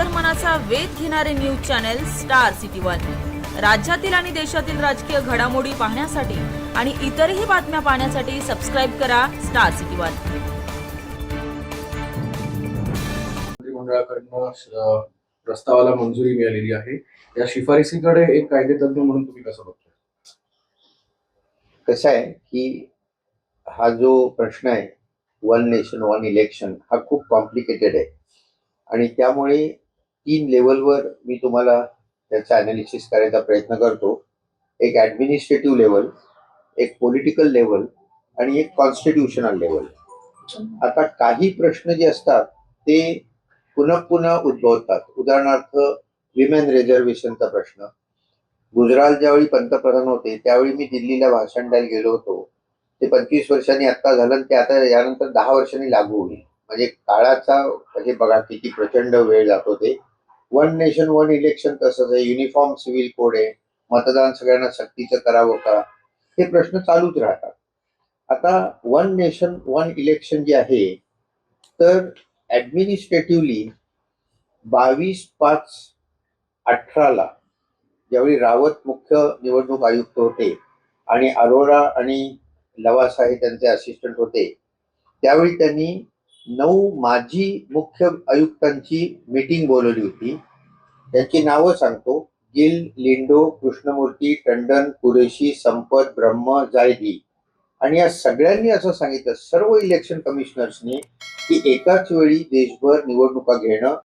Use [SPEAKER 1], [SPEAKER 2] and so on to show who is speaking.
[SPEAKER 1] अंतर्मनाचा वेध घेणारे news channel star city one. राज्यातील आणि देशातील राजकीय घडामोडी पाहण्यासाठी आणि इतरही बातम्या पाहण्यासाठी सबस्क्राईब करा स्टार सिटी वन.
[SPEAKER 2] मंत्रिमंडळाकडनं प्रस्तावाला मंजुरी मिळालेली आहे. या शिफारसीकडे एक कायदेतज्ञ म्हणून तुम्ही कसं बघता
[SPEAKER 3] कसं आहे की हा जो प्रश्न आहे वन नेशन वन इलेक्शन हा खूप कॉम्प्लिकेटेड आहे. आणि त्यामुळे तीन लेवलवर मी तुम्हाला त्याचा अनालिसिस करायचा प्रयत्न करतो. एक ॲडमिनिस्ट्रेटिव्ह लेवल एक पॉलिटिकल लेवल आणि एक कॉन्स्टिट्युशनल लेवल आता काही प्रश्न जे असतात ते पुन्हा पुन्हा उद्भवतात. उदाहरणार्थ विमेन रिझर्वेशनचा प्रश्न. गुजराल ज्यावेळी पंतप्रधान होते त्यावेळी मी दिल्लीला भाषण द्यायला गेलो होतो. ते पंचवीस वर्षांनी आत्ता झालं ते आता यानंतर दहा वर्षांनी लागू होईल. म्हणजे काळाचा म्हणजे बघा किती प्रचंड वेळ जातो ते वन नेशन वन इलेक्शन तसंच आहे? युनिफॉर्म सिव्हिल कोड आहे. मतदान सगळ्यांना सक्तीचं करावं का? हे प्रश्न चालूच राहतात. आता वन नेशन वन इलेक्शन जे आहे तर ॲडमिनिस्ट्रेटिव्हली बावीस पाच अठराला ज्यावेळी रावत मुख्य निवडणूक आयुक्त होते आणि अरोरा आणि लवासा हे त्यांचे असिस्टंट होते त्यावेळी त्यांनी नऊ माजी मुख्य आयुक्तांची मीटिंग बोलवली होती. त्यांची नावं सांगतो. गिल लिंडो कृष्णमूर्ती टंडन कुरेशी संपत ब्रह्म जायदी आणि या सगळ्यांनी असं सांगितलं सर्व इलेक्शन कमिशनर्सनी की एकाच वेळी देशभर निवडणुका घेणं